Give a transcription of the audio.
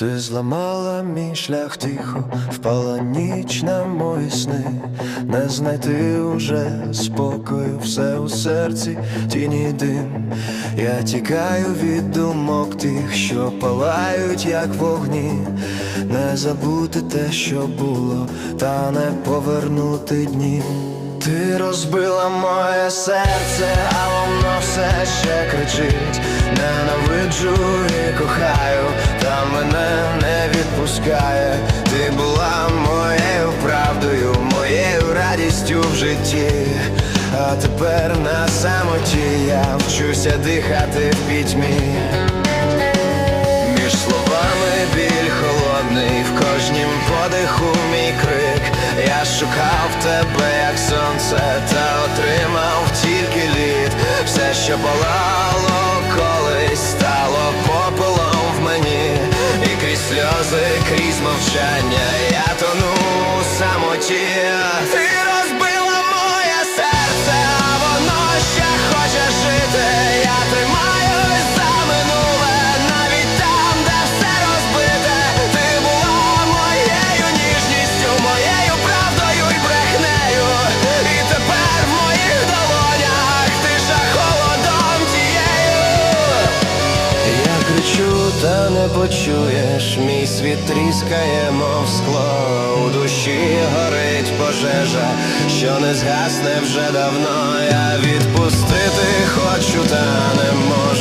Ти зламала мій шлях тихо, впала ніч на мої сни, не знайти уже спокою, все у серці, тіні дим. Я тікаю від думок тих, що палають, як вогні, не забути те, що було, та не повернути дні. Ти розбила моє серце, а воно все ще кричить. Ненавиджу відпускає. Ти була моєю правдою, моєю радістю в житті. А тепер на самоті я вчуся дихати в пітьмі. Між словами біль холодний, в кожнім подиху мій крик. Я шукав тебе, як сонце, та отримав тільки лід. Все, що палало мовчання, я тону у самоті. Почуєш, мій світ тріскає, мов скло. У душі горить пожежа, що не згасне вже давно. Я відпустити хочу, та не можу.